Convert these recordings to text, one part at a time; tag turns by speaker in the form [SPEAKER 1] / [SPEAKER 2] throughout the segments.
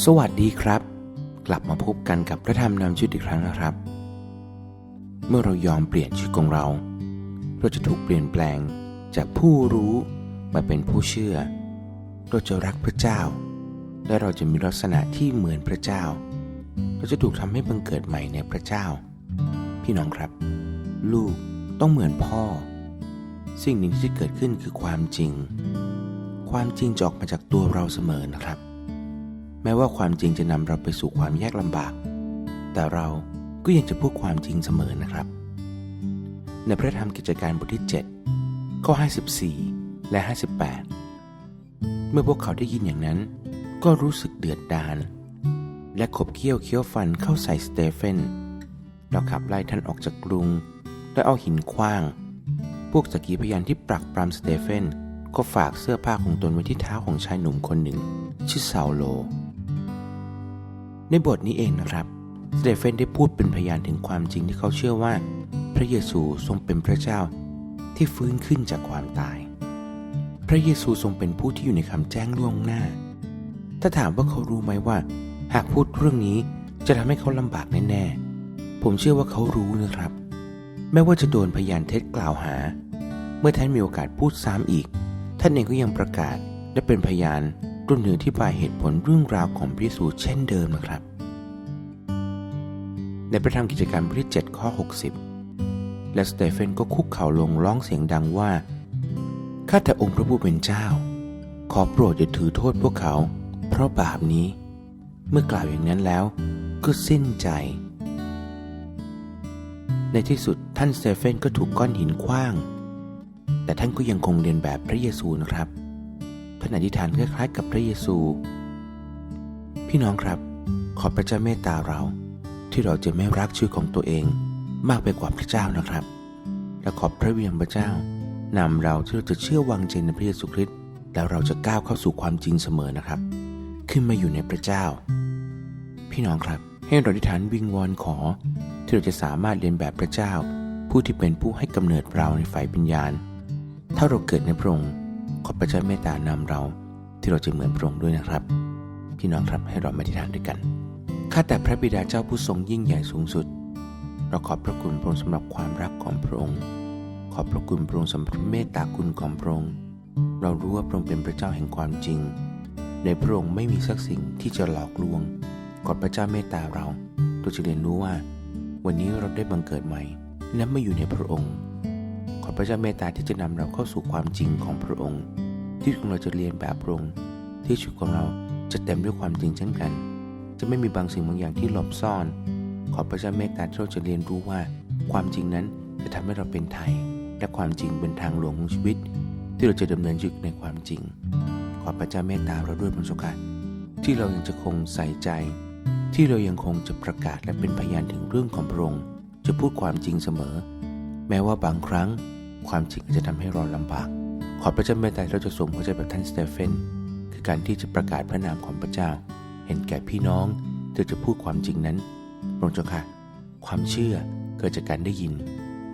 [SPEAKER 1] สวัสดีครับ กลับมาพบกันกับพระธรรมนำชีวิตอีกครั้งนะครับ เมื่อเรายอมเปลี่ยนชีวิตของเรา เราจะถูกเปลี่ยนแปลงจากผู้รู้มาเป็นผู้เชื่อ เราจะรักพระเจ้า และเราจะมีลักษณะที่เหมือนพระเจ้า เราจะถูกทำให้บังเกิดใหม่ในพระเจ้า พี่น้องครับ ลูกต้องเหมือนพ่อ สิ่งหนึ่งที่เกิดขึ้นคือความจริง ความจริงจะออกมาจากตัวเราเสมอนะครับ แม้ว่าความจริงจะนำเราไปสู่ความยากลำบาก แต่เราก็ยังจะพูดความจริงเสมอนะครับ ในพระธรรมกิจการบทที่ 7 ข้อ 54 และ 58 เมื่อพวกเขาได้ยินอย่างนั้น ก็รู้สึกเดือดดาลและขบเคี้ยวเคี้ยวฟันเข้าใส่สเตเฟนแล้วขับไล่ท่านออกจากกรุง และเอาหินคว้าง พวกสกีพยานที่ปรักปรำสเตเฟนก็ฝากเสื้อผ้าของตนไว้ที่เท้าของชายหนุ่มคนหนึ่ง ชื่อซาโล ในบทนี้เองนะครับสเตเฟนได้พูดเป็นพยานถึงความจริงที่เขาเชื่อว่า พระเยซูทรงเป็นพระเจ้าที่ฟื้นขึ้นจากความตาย พระเยซูทรงเป็นผู้ที่อยู่ในคำแจ้งล่วงหน้า ถ้าถามว่าเขารู้ไหมว่า หากพูดเรื่องนี้จะทำให้เขาลำบากแน่ๆ ผมเชื่อว่าเขารู้นะครับ แม้ว่าจะโดนพยานเท็จกล่าวหา เมื่อท่านมีโอกาสพูดซ้ำอีก ท่านเองก็ยังประกาศและเป็นพยาน รวมถึงอธิบายเหตุผลเรื่องราวของพระเยซูเช่นเดิมนะครับ ในพระธรรมกิจการบทที่7ข้อ 60 และสเตเฟนก็คุกเข่าลงร้องเสียงดังว่า ข้าแต่องค์พระผู้เป็นเจ้า ขอโปรดอย่าถือโทษพวกเขา เพราะบาปนี้ เมื่อกล่าวอย่างนั้นแล้วก็สิ้นใจ ในที่สุดท่านสเตเฟนก็ถูกก้อนหินคว้าง แต่ท่านก็ยังคงเรียนแบบพระเยซูนะครับ ท่านอธิษฐานคล้ายๆกับพระเยซู พี่น้องครับ ขอพระเจ้าเมตตาเรา ที่เราจะไม่รักชื่อของตัวเองมากไปกว่าพระเจ้านะครับ และขอบพระเวียงพระเจ้านำเราที่เราจะเชื่อวางใจในพระเยซูคริสต์แล้วเราจะก้าวเข้าสู่ความจริงเสมอนะครับ ขึ้นมาอยู่ในพระเจ้า พี่น้องครับ ให้เราอธิษฐานวิงวอนขอ ที่เราจะสามารถเรียนแบบพระเจ้า ผู้ที่เป็นผู้ให้กำเนิดเราในฝ่ายปัญญาณถ้าเราเกิดในพระองค์ ขอพระเจ้าเมตตานำเราที่เราจะเหมือนพระองค์ด้วยนะครับ พี่น้องครับให้เรามาอธิษฐานด้วยกันข้าแต่พระบิดาเจ้าผู้ทรงยิ่งใหญ่สูงสุด เราขอบพระคุณพระองค์สำหรับความรักของพระองค์ ขอบพระคุณพระองค์สำหรับเมตตาคุณของพระองค์ เรารู้ว่าพระองค์เป็นพระเจ้าแห่งความจริง ในพระองค์ไม่มีสักสิ่งที่จะหลอกลวง ขอพระเจ้าเมตตาเราเราจะเรียนรู้ว่า วันนี้เราได้บังเกิดใหม่ และไม่อยู่ในพระองค์ พระเจ้าเมตตาที่จะนำเราเข้าสู่ความจริงของพระองค์ ที่ของเราจะเรียนแบบพระองค์ที่ชีวิตของเราจะเต็มด้วยความจริงเช่นกัน จะไม่มีบางสิ่งบางอย่างที่หลบซ่อน ขอพระเจ้าเมตตาที่เราจะเรียนรู้ว่า ความจริงนั้นจะทำให้เราเป็นไทย และความจริงเป็นทางหลวงของชีวิต ที่เราจะดำเนินชีวิตในความจริง ขอพระเจ้าเมตตาเราด้วยพระสุขะที่เรายังจะคงใส่ใจ ที่เรายังคงจะประกาศและเป็นพยานถึงเรื่องของพระองค์จะพูดความจริงเสมอ แม้ว่าบางครั้ง ความจริงจะทำให้เราลำบาก ขอพระเจ้าเมตตาเราจะสวมหัวใจแบบท่านสเตเฟนคือการที่จะประกาศพระนามของพระเจ้า เห็นแก่พี่น้องที่จะพูดความจริงนั้นพระองค์เจ้าค่ะ ความเชื่อเกิดจากการได้ยิน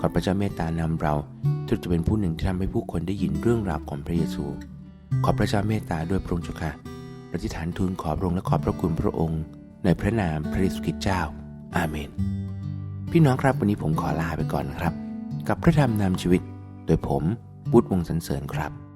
[SPEAKER 1] ขอพระเจ้าเมตตานำเราที่จะเป็นผู้หนึ่งที่ทำให้ผู้คนได้ยินเรื่องราวของพระเยซู ขอพระเจ้าเมตตาด้วยพระองค์เจ้าค่ะปฏิฐานทูลขอพระองค์และขอบพระคุณพระองค์ ในพระนามพระเยซูคริสต์เจ้า อาเมน พี่น้องครับวันนี้ผมขอลาไปก่อนครับ กับพระธรรมนำชีวิต โดยผมบุตรวงสันเสริญครับ